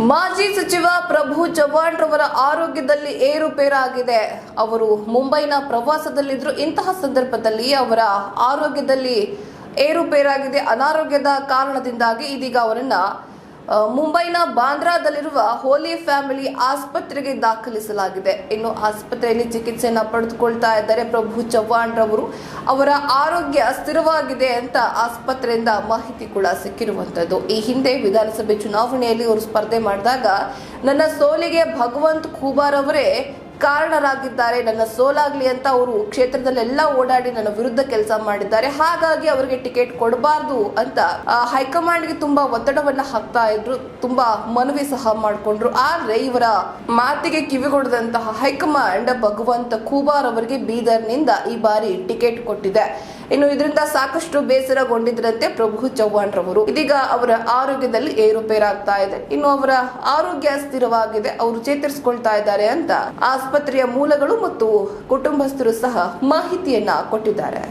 ಮಾಜಿ ಸಚಿವ ಪ್ರಭು ಚವ್ಹಾಣ್ ರವರ ಆರೋಗ್ಯದಲ್ಲಿ ಏರುಪೇರಾಗಿದೆ. ಅವರು ಮುಂಬೈನ ಪ್ರವಾಸದಲ್ಲಿದ್ದರು ಇಂತಹ ಸಂದರ್ಭದಲ್ಲಿ ಅವರ ಆರೋಗ್ಯದಲ್ಲಿ ಏರುಪೇರಾಗಿದೆ ಅನಾರೋಗ್ಯದ ಕಾರಣದಿಂದಾಗಿ ಇದೀಗ ಅವರನ್ನ ಮುಂಬೈನ ಬಾಂದ್ರಾದಲ್ಲಿರುವ ಹೋಲಿ ಫ್ಯಾಮಿಲಿ ಆಸ್ಪತ್ರೆಗೆ ದಾಖಲಿಸಲಾಗಿದೆ. ಇನ್ನು ಆಸ್ಪತ್ರೆಯಲ್ಲಿ ಚಿಕಿತ್ಸೆಯನ್ನು ಪಡೆದುಕೊಳ್ತಾ ಇದ್ದಾರೆ ಪ್ರಭು ಚವ್ಹಾಣ್ ರವರು. ಅವರ ಆರೋಗ್ಯ ಸ್ಥಿರವಾಗಿದೆ ಅಂತ ಆಸ್ಪತ್ರೆಯಿಂದ ಮಾಹಿತಿ ಕೂಡ ಸಿಕ್ಕಿರುವಂತದ್ದು ಈ ಹಿಂದೆ ವಿಧಾನಸಭೆ ಚುನಾವಣೆಯಲ್ಲಿ ಅವರು ಸ್ಪರ್ಧೆ ಮಾಡಿದಾಗ ನನ್ನ ಸೋಲಿಗೆ ಭಗವಂತ್ ಖೂಬಾರ್ ಅವರೇ ಕಾರಣರಾಗಿದ್ದಾರೆ. ನನ್ನ ಸೋಲಾಗ್ಲಿ ಅಂತ ಅವರು ಕ್ಷೇತ್ರದಲ್ಲೆಲ್ಲ ಓಡಾಡಿ ನನ್ನ ವಿರುದ್ಧ ಕೆಲಸ ಮಾಡಿದ್ದಾರೆ. ಹಾಗಾಗಿ ಅವರಿಗೆ ಟಿಕೆಟ್ ಕೊಡಬಾರ್ದು ಅಂತ ಹೈಕಮಾಂಡ್ಗೆ ತುಂಬಾ ಒತ್ತಡವನ್ನ ಹಾಕ್ತಾ ಇದ್ರು, ತುಂಬಾ ಮನವಿ ಸಹ ಮಾಡಿಕೊಂಡ್ರು. ಆದ್ರೆ ಇವರ ಮಾತಿಗೆ ಕಿವಿಗೊಡದಂತಹ ಹೈಕಮಾಂಡ್ ಭಗವಂತ ಖೂಬಾರ್ ಅವರಿಗೆ ಬೀದರ್ನಿಂದ ಈ ಬಾರಿ ಟಿಕೆಟ್ ಕೊಟ್ಟಿದೆ. ಇನ್ನು ಇದರಿಂದ ಸಾಕಷ್ಟು ಬೇಸರಗೊಂಡಿದ್ರಂತೆ ಪ್ರಭು ಚೌಹಾಣ್ ರವರು ಇದೀಗ ಅವರ ಆರೋಗ್ಯದಲ್ಲಿ ಏರುಪೇರಾಗ್ತಾ ಇದೆ. ಇನ್ನು ಅವರ ಆರೋಗ್ಯ ಸ್ಥಿರವಾಗಿದೆ, ಅವರು ಚೇತರಿಸಿಕೊಳ್ತಾ ಇದ್ದಾರೆ ಅಂತ ಆಸ್ಪತ್ರೆಯ ಮೂಲಗಳು ಮತ್ತು ಕುಟುಂಬಸ್ಥರು ಸಹ ಮಾಹಿತಿಯನ್ನ ಕೊಟ್ಟಿದ್ದಾರೆ.